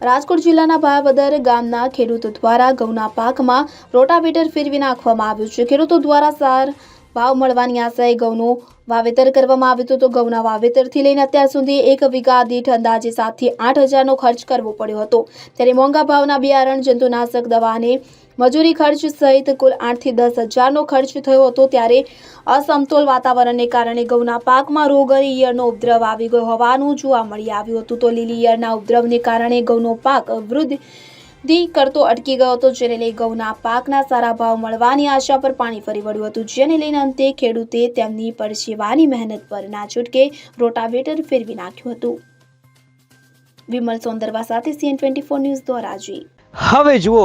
રાજકોટ જિલ્લાના ભાવદર ગામના ખેડૂતો દ્વારા ઘઉંના પાકમાં રોટાવેટર ફેરવી નાખવામાં આવ્યું છે. ખેડૂતો દ્વારા સાર ભાવ મળવાની આશાએ ઘઉંનું વાવેતર કરવામાં આવ્યું હતું. તો ઘઉંના વાવેતરથી લઈને અત્યાર સુધી એક વીઘા દીઠ અંદાજે સાતથી આઠ હજારનો ખર્ચ કરવો પડ્યો હતો. ત્યારે મોંઘા ભાવના બિયારણ, જંતુનાશક દવા અને મજૂરી ખર્ચ સહિત કુલ આઠથી દસ હજારનો ખર્ચ થયો હતો ત્યારે અસમતોલ વાતાવરણને કારણે ઘઉંના પાકમાં રોગ અને ઈયળનો ઉપદ્રવ આવી ગયો હોવાનું જોવા મળી આવ્યું હતું. તો લીલી ઈયળના ઉપદ્રવને કારણે ઘઉંનો પાક વૃદ્ધિ કરતો અટકી ગયો હતો, જેને લઈ ઘઉંના પાકના સારા ભાવ મળવાની આશા પર પાણી ફરી વળ્યું હતું, જેને લઈને અંતે ખેડૂતે તેમની પરસેવાની મહેનત પર ના છૂટકે રોટાવેટર ફેરવી નાખ્યું હતું. વિમલ સોંદરવા સાથે CN twenty four news Dhoraji હવે જુઓ